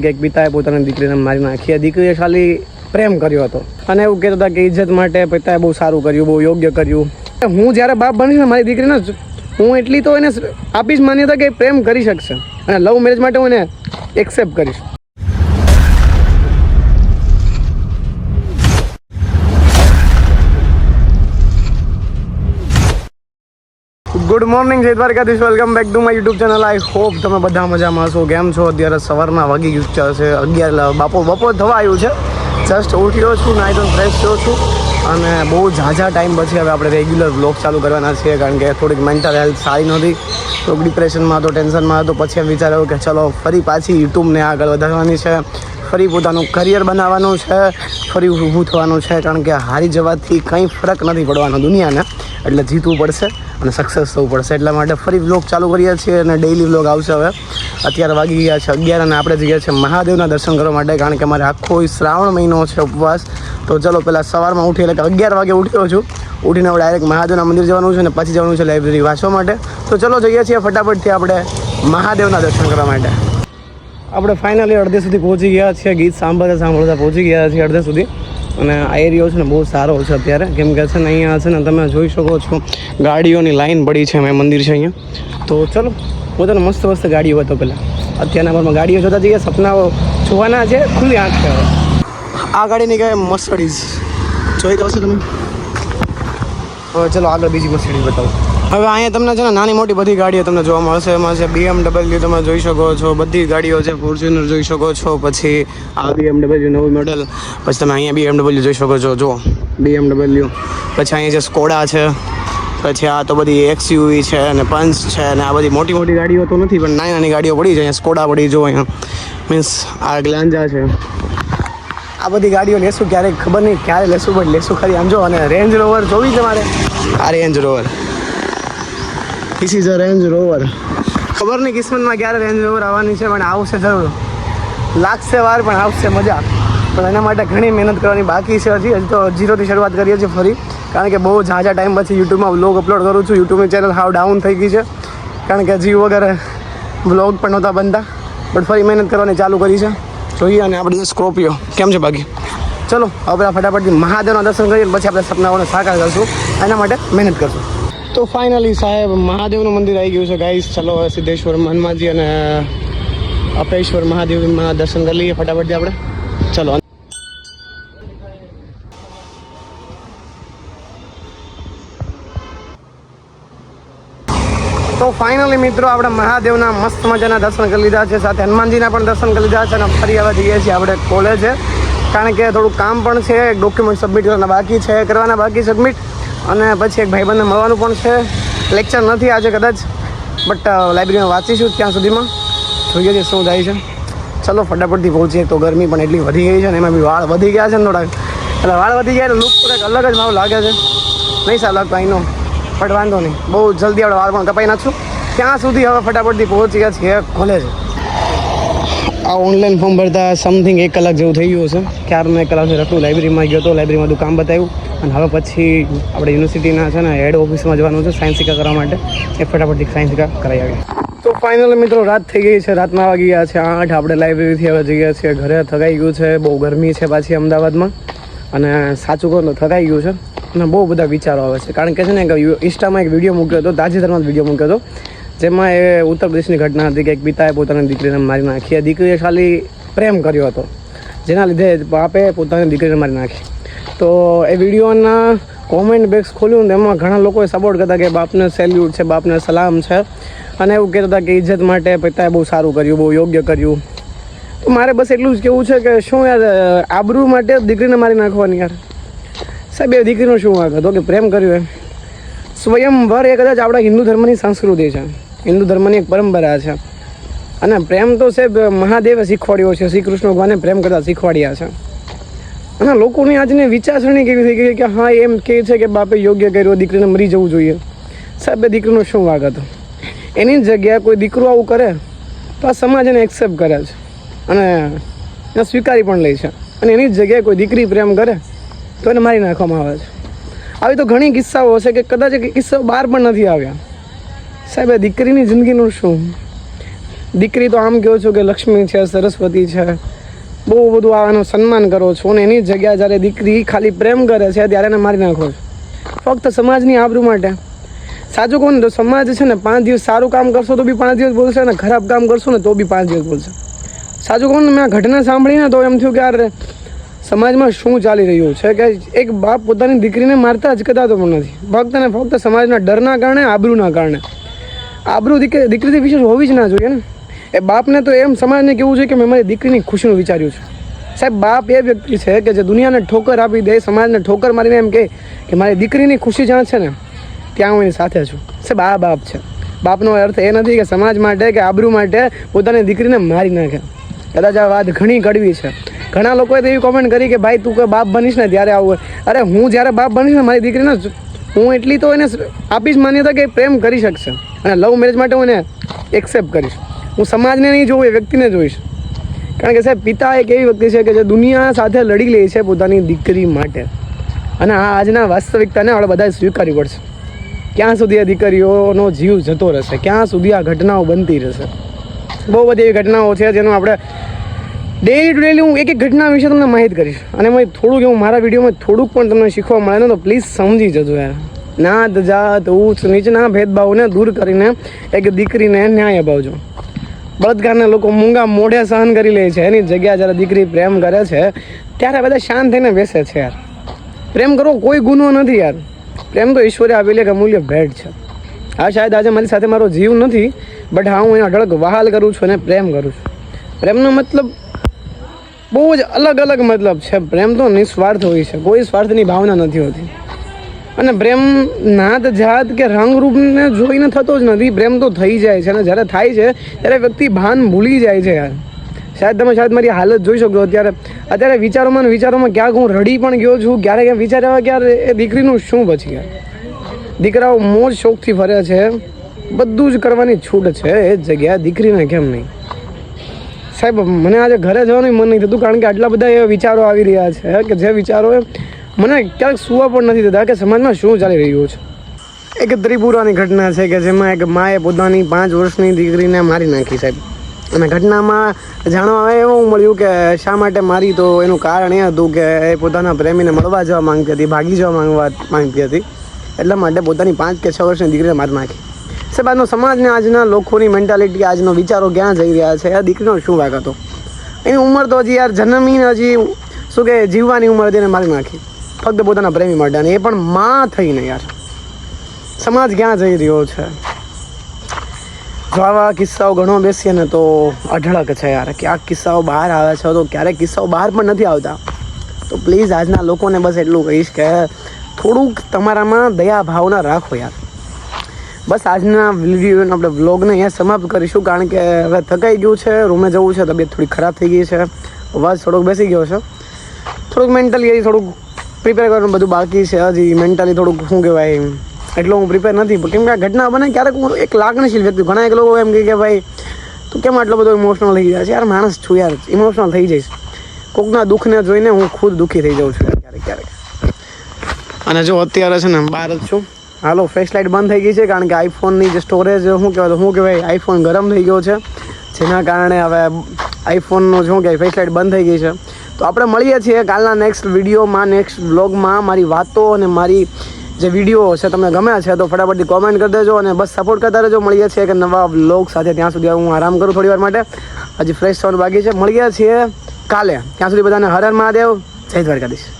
કે એક પિતાએ પોતાની દીકરીને મારી નાખી. એ દીકરીએ ખાલી પ્રેમ કર્યો હતો. અને એવું કહેતા હતા કે ઇજ્જત માટે પિતાએ બહુ સારું કર્યું, બહુ યોગ્ય કર્યું. હું જ્યારે બાપ બનીશ ને મારી દીકરીને હું એટલી તો એને આપીશ માન્યતા કે પ્રેમ કરી શકશે. અને લવ મેરેજ માટે હું એને એક્સેપ્ટ કરીશ. ગુડ મોર્નિંગ જય Dwarkadhish. Welcome back to my YouTube channel I hope તમે બધા મજામાં હશો. કેમ છો? અત્યારે સવારના વાગી ગયું છે અગિયાર બાપો, બપોર થવા આવ્યું છે. જસ્ટ ઉઠ્યો છું નાઈ તો ફ્રેશ થયો છું. અને બહુ ઝાઝા ટાઈમ પછી હવે આપણે રેગ્યુલર બ્લોગ ચાલુ કરવાના છીએ, કારણ કે થોડીક મેન્ટલ હેલ્થ સારી નહોતી. થોડુંક ડિપ્રેશનમાં હતો ટેન્શનમાં હતો. પછી એમ વિચાર્યું કે ચલો, ફરી પાછી યુટ્યુબને આગળ વધારવાની છે. ફરી પોતાનું કરિયર બનાવવાનું છે. ફરી ઊભું થવાનું છે, કારણ કે હારી જવાથી કંઈ ફરક નથી પડવાનો દુનિયાને. એટલે જીતવું પડશે. અને સક્સેસ થવું પડશે. એટલા માટે ફરી વ્લોગ ચાલુ કરીએ છીએ અને ડેઈલી વ્લોગ આવશે હવે. અત્યારે વાગી ગયા છે અગિયાર અને આપણે જઈએ છીએ મહાદેવના દર્શન કરવા માટે, કારણ કે અમારે આખો શ્રાવણ મહિનો છે ઉપવાસ. તો ચલો પહેલાં સવારમાં ઉઠી એટલે અગિયાર વાગે ઉઠ્યો છું. ઉઠીને હવે ડાયરેક્ટ મહાદેવના મંદિર જવાનું છે અને પછી જવાનું છે લાઇબ્રેરી વાંચવા માટે. તો ચલો જઈએ છીએ ફટાફટથી આપણે મહાદેવના દર્શન કરવા માટે. આપણે ફાઇનલી અડધે સુધી પહોંચી ગયા છીએ, ગીત સાંભળતા સાંભળતા પહોંચી ગયા છીએ અડધે સુધી. અને આ એરિયો છે ને બહુ સારો છે અત્યારે. કેમ કે છે ને અહીંયા છે ને તમે જોઈ શકો છો, ગાડીઓની લાઈન પડી છે મેં મંદિર છે અહીંયા. તો ચલો પોતાને મસ્ત મસ્ત ગાડીઓ હતો પહેલાં. અત્યારના પરમાં ગાડીઓ જોતા જઈએ, સપનાઓ જોવાના છે, ખુલ્લી આંખ છે આ ગાડીની કહેવાય મર્સડીઝ? જોઈ દો છો તમે. ચલો, આગળ બીજી મર્સિડીઝ બતાવો. હવે અહીંયા તમને છે ને નાની મોટી બધી ગાડીઓ તમને જોવા મળશે. એમાં છે બીએમડબલ્યુ તમે જોઈ શકો છો, બધી ગાડીઓ છે ફોર્ચ્યુનર જોઈ શકો છો, પછી આ બીએમડબલ્યુ નવું મોડલ પછી તમે અહીંયા બીએમડબલ્યુ જોઈ શકો છો જો બીએમડબલ્યુ પછી અહીંયા છે સ્કોડા છે, પછી આ તો બધી એક્સયુવી છે અને પંચ છે અને આ બધી મોટી મોટી ગાડીઓ તો નથી, પણ નાની નાની ગાડીઓ પડી છે, અહીંયા સ્કોડા પડી જો અહીંયા. મીન્સ આ ગ્લાન્જા છે. આ બધી ગાડીઓ લેશું ક્યારેક ખબર નહીં, ક્યારે લેશું, પણ લેશું ખરી. આમ જો, અને રેન્જ રોવર જોવી તમારે આ range rover this is a range rover ખબર નહીં કિસ્મતમાં ક્યારે રેન્જ રોવર આવવાની છે, પણ આવશે જરૂર. લાગશે વાર, પણ આવશે મજા. પણ એના માટે ઘણી મહેનત કરવાની બાકી છે હજી. હજી તો જીરોથી શરૂઆત કરીએ છીએ ફરી. કારણ કે બહુ ઝાઝા ટાઈમ પછી યુટ્યુબમાં વ્લોગ અપલોડ કરું છું. યુટ્યુબની ચેનલ હાવ ડાઉન થઈ ગઈ છે. કારણ કે હજી વગેરે વ્લોગ પણ નહોતા બનતા. બટ ફરી મહેનત કરવાની ચાલુ કરી છે. જોઈએ અને આપણે સ્કોર્પિયો કેમ છે બાકી? ચલો આપણે ફટાફટથી મહાદેવના દર્શન કરીએ પછી આપણે સપનાઓને સાકાર કરશું. એના માટે મહેનત કરશું. તો ફાઇનલી સાહેબ મહાદેવનું મંદિર આવી ગયું છે ગાઈસ ચલો સિદ્ધેશ્વર હનુમાનજી અને અપેશ્વર મહાદેવમાં દર્શન કરી લઈએ ફટાફટથી આપણે. ચલો. તો ફાઇનલી મિત્રો આપણે મહાદેવના મસ્ત મજાના દર્શન કરી લીધા છે, સાથે હનુમાનજીના પણ દર્શન કરી લીધા છે અને ફરી હવે જઈએ છીએ આપણે કોલેજે કારણ કે થોડું કામ પણ છે ડોક્યુમેન્ટ સબમિટ કરવાના બાકી છે, કરવાના બાકી સબમિટ અને પછી એક ભાઈબંધને મળવાનું પણ છે. લેક્ચર નથી આજે કદાચ બટ લાઇબ્રેરીમાં વાંચીશું ત્યાં સુધીમાં. જોઈએ છે, શું થાય છે? ચલો, ફટાફટથી પહોંચીએ. તો ગરમી પણ એટલી વધી ગઈ છે ને એમાં બી વાળ વધી ગયા છે ને થોડાક. એટલે વાળ વધી ગયા એટલે લુક કંઈક અલગ જ મારું લાગે છે. નહીં સારું લાગતું અહીંનો બટ વાંધો નહીં. બહુ જલ્દી આપણે વાળ પણ કપાઈ નાખશું. ત્યાં સુધી હવે ફટાફટથી પહોંચી ગયા છીએ કોલેજ આ ઓનલાઈન ફોર્મ ભરતા સમથિંગ એક કલાક જેવું થઈ ગયું છે ક્યારનું એક કલાક રખડું લાઇબ્રેરીમાં ગયો હતો લાઇબ્રેરીમાં બધું કામ બતાવ્યું. અને હવે પછી આપણે યુનિવર્સિટીના છે ને હેડ ઓફિસમાં જવાનું છે સાયન્સ સિક્કા કરવા માટે. એ ફટાફટથી સાયન્સ સિક્કા કરાવી આવી તો ફાઇનલ મિત્રો રાત થઈ ગઈ છે, રાતના વાગી ગયા છે આઠ. આપણે લાઇબ્રેરીથી હવે જઈએ છીએ ઘરે. થકાઈ ગયું છે, બહુ ગરમી છે પાછી અમદાવાદમાં. અને સાચું કહું તો થકાઈ ગયું છે. અને બહુ બધા વિચારો આવે છે. કારણ કે છે ને કે ઇન્સ્ટામાં એક વીડિયો મૂક્યો હતો, તાજેતરમાં જ વીડિયો મૂક્યો હતો. જેમાં એ ઉત્તર પ્રદેશની ઘટના હતી કે એક પિતાએ પોતાની દીકરીને મારી નાખી. એ દીકરીએ ખાલી પ્રેમ કર્યો હતો. જેના લીધે બાપે પોતાની દીકરીને મારી નાખી. તો એ વિડીયોના કોમેન્ટ બેક્સ ખોલ્યું ને એમાં ઘણા લોકોએ સપોર્ટ કરતા કે બાપને સેલ્યુટ છે, બાપને સલામ છે. અને એવું કહેતા હતા કે ઇજ્જત માટે પિતાએ બહુ સારું કર્યું, બહુ યોગ્ય કર્યું. તો મારે બસ એટલું જ કહેવું છે કે શું યાર, આબરૂ માટે દીકરીને મારી નાખવાની યાર. સાહેબ, એ દીકરીનો શું વાંક હતો કે પ્રેમ કર્યો એમ? સ્વયંવર એ કદાચ આપણા હિન્દુ ધર્મની સંસ્કૃતિ છે. હિન્દુ ધર્મની એક પરંપરા છે. અને પ્રેમ તો સાહેબ, મહાદેવે શીખવાડ્યો છે. શ્રી કૃષ્ણ ભગવાને પ્રેમ કરતાં શીખવાડ્યા છે. અને લોકોની આજની વિચારસરણી કેવી થઈ ગઈ કે હા, એમ કહે છે કે બાપે યોગ્ય કર્યો, દીકરીને મરી જવું જોઈએ. સાહેબ, એ દીકરીનો શું વાગ હતો? એની જગ્યાએ કોઈ દીકરો આવું કરે, તો આ સમાજ એને એક્સેપ્ટ કરે છે. અને એને સ્વીકારી પણ લે છે. અને એની જગ્યાએ કોઈ દીકરી પ્રેમ કરે, તો એને મારી નાખવામાં આવે છે. આવી તો ઘણી કિસ્સાઓ હશે કે કદાચ એ કિસ્સાઓ બહાર પણ નથી આવ્યા. સાહેબ દીકરીની જિંદગીનું શું? દીકરી તો આમ કહો છો કે લક્ષ્મી છે, સરસ્વતી છે. બહુ બધું આ સન્માન કરો છો અને એની જગ્યા જ્યારે દીકરી ખાલી પ્રેમ કરે છે ત્યારે એને મારી નાખો છો. ફક્ત સમાજની આબરૂ માટે. સાચું કહું ને તો સમાજ છે ને પાંચ દિવસ સારું કામ કરશો તો બી પાંચ દિવસ બોલશે અને ખરાબ કામ કરશો ને તો બી પાંચ દિવસ બોલશે. સાચું કહું ને મેં ઘટના સાંભળીને તો એમ થયું કે યાર, સમાજમાં શું ચાલી રહ્યું છે? કે એક બાપ પોતાની દીકરીને મારતા જ કદાતો પણ નથી. ફક્ત ને ફક્ત સમાજના ડરના કારણે, આબરૂના કારણે. આબરૂ દીકરી દીકરીથી વિશેષ હોવી જ ના જોઈએ ને. એ બાપને તો એમ સમાજને કેવું જોઈએ કે મેં મારી દીકરીની ખુશીનું વિચાર્યું છે. સાહેબ, બાપ એ વ્યક્તિ છે કે જે દુનિયાને ઠોકર આપી દે, સમાજને ઠોકર મારીને એમ કહે કે મારી દીકરીની ખુશી જ્યાં છે ને, ત્યાં હું એની સાથે છું. સાહેબ, આ બાપ છે. બાપનો અર્થ એ નથી કે સમાજ માટે કે આબરૂ માટે પોતાની દીકરીને મારી નાખે. કદાચ આ વાત ઘણી કડવી છે. ઘણા લોકોએ તો એવી કોમેન્ટ કરી કે, ભાઈ, તું કોઈ બાપ બનીશ ને ત્યારે આવું અરે, હું જ્યારે બાપ બનીશ ને, મારી દીકરીને હું એટલી તો એને આપીશ માન્યતા કે પ્રેમ કરી શકશે. અને લવ મેરેજ માટે હું એને એક્સેપ્ટ કરીશ. હું સમાજને નહીં જોઉં, એ વ્યક્તિને જોઈશ. કારણ કે સાહેબ, પિતા એક એવી વ્યક્તિ છે કે જે દુનિયા સાથે લડી લે છે પોતાની દીકરી માટે. અને આ આજના વાસ્તવિકતાને આપણે બધાએ સ્વીકારવી પડશે. ક્યાં સુધી આ દીકરીઓનો જીવ જતો રહેશે? ક્યાં સુધી આ ઘટનાઓ બનતી રહેશે? બહુ બધી એવી ઘટનાઓ છે જેનું આપણે ડેલી ટુ ડેલી હું એક એક ઘટના વિશે તમને માહિત કરીશ. અને મેં થોડુંક એવું મારા વિડીયોમાં થોડુંક પણ તમને શીખવા મળે ને તો પ્લીઝ સમજી જજો યાર. નાત, જાત, ઊંચ, નીચના ભેદભાવને દૂર કરીને એક દીકરીને ન્યાય અપાવજો. બળદગારના લોકો મૂંગા મોઢે સહન કરી લે છે. એની જગ્યા જ્યારે દીકરી પ્રેમ કરે છે, ત્યારે બધા શાંત થઈને બેસે છે યાર. પ્રેમ કરવો કોઈ ગુનો નથી યાર. પ્રેમ તો ઈશ્વરે આપેલી એક અમૂલ્ય ભેટ છે. હા, શાયદ આજે મારી સાથે મારો જીવ નથી, બટ હા, હું એને અઢળક વહાલ કરું છું અને પ્રેમ કરું છું. પ્રેમનો મતલબ બહુ જ અલગ અલગ મતલબ છે. પ્રેમ તો નિસ્વાર્થ હોય છે. કોઈ સ્વાર્થની ભાવના નથી હોતી. અને પ્રેમ નાત જાત કે રંગરૂપને જોઈને થતો જ નથી. પ્રેમ તો થઈ જાય છે અને જ્યારે થાય છે, ત્યારે વ્યક્તિ ભાન ભૂલી જાય છે યાર. શાયદ તમે શાયદ મારી હાલત જોઈ શકો અત્યારે અત્યારે વિચારોમાં ને વિચારોમાં ક્યાંક હું રડી પણ ગયો છું ક્યારેક ક્યાં વિચાર આવ્યા ક્યારે એ દીકરીનું શું પછી યાર? દીકરાઓ મોજ શોખથી ફરે છે. બધું જ કરવાની છૂટ છે. એ જ જગ્યાએ દીકરીને કેમ નહીં? સાહેબ, મને આજે ઘરે જવાનું મન નહીં થતું, કારણ કે આટલા બધા એવા વિચારો આવી રહ્યા છે કે જે વિચારો મને ક્યાંક સુવા પણ નથી થતા કે સમાજમાં શું ચાલી રહ્યું છે? એક ત્રિપુરાની ઘટના છે કે જેમાં એક માએ પોતાની પાંચ વર્ષની દીકરીને મારી નાખી સાહેબ. અને ઘટનામાં જાણવા એવું મળ્યું કે શા માટે મારી તો એનું કારણ એ હતું કે એ પોતાના પ્રેમીને મળવા જવા માંગતી હતી, ભાગી જવા માંગવા માંગતી હતી. એટલા માટે પોતાની પાંચ કે છ વર્ષની દીકરીને મારી નાખી. સાહેબ, આજનો સમાજને આજના લોકોની મેન્ટાલિટી આજનો વિચારો ક્યાં જઈ રહ્યા છે? આ દીકરીનો શું વાગ હતો? એની ઉંમર તો હજી યાર જન્મીને હજી શું કે જીવવાની ઉંમર હતી એને મારી નાખી. ફક્ત પોતાના પ્રેમી માટે અને એ પણ માં થઈને યાર. સમાજ ક્યાં જઈ રહ્યો છે? જો આવા કિસ્સાઓ ઘણો બેસીએ ને તો અઢળક છે યાર ક્યાંક કિસ્સાઓ બહાર આવે છે તો ક્યારેક કિસ્સાઓ બહાર પણ નથી આવતા. તો પ્લીઝ આજના લોકોને બસ એટલું કહીશ કે થોડુંક તમારામાં દયા ભાવના રાખો યાર. બસ આજના વીડિયો આપણે વ્લોગને અહીંયા સમાપ્ત કરીશું કારણ કે હવે થકાઈ ગયું છે, રૂમે જવું છે, તબિયત થોડી ખરાબ થઈ ગઈ છે, અવાજ થોડોક બેસી ગયો છે. થોડુંક મેન્ટલી થોડુંક પ્રિપેર કરવાનું બધું બાકી છે. હજી મેન્ટલી થોડુંક, શું કહેવાય, એટલો હું પ્રિપેર નથી. કેમ કે આ ઘટના બને ક્યારેક હું એક લાગણીશીલ વ્યક્તિ, ઘણા એક લોકો એમ કે ભાઈ, તું કેમ આટલો બધો ઇમોશનલ થઈ જાય છે યાર, માણસ છું યાર ઇમોશનલ થઈ જઈશ. કોકના દુઃખને જોઈને હું ખુદ દુઃખી થઈ જાઉં છું ક્યારેક ક્યારેક. અને જો અત્યારે છે ને, બહાર જ છું. હાલો ફ્લેશ લાઇટ બંધ થઈ ગઈ છે, કારણ કે આઈફોનની જે સ્ટોરેજ શું કહેવાય શું કહેવાય આઈફોન ગરમ થઈ ગયો છે. જેના કારણે હવે આઈફોનનો શું કહેવાય ફ્લેશ લાઇટ બંધ થઈ ગઈ છે. તો આપણે મળીએ છીએ કાલના નેક્સ્ટ વિડીયોમાં નેક્સ્ટ વ્લોગમાં મારી વાતો અને મારી જે વીડિયો છે, તમને ગમ્યા છે, તો ફટાફટથી કોમેન્ટ કરી દેજો અને બસ સપોર્ટ કરતા રહેજો. મળીએ છીએ કે નવા વ્લોગ સાથે. ત્યાં સુધી હું આરામ કરું થોડી વાર માટે. હજી ફ્રેશ થવાનું બાકી છે. મળીએ છીએ કાલે. ત્યાં સુધી બધાને હર હર મહાદેવ. જય દ્વારકાધીશ.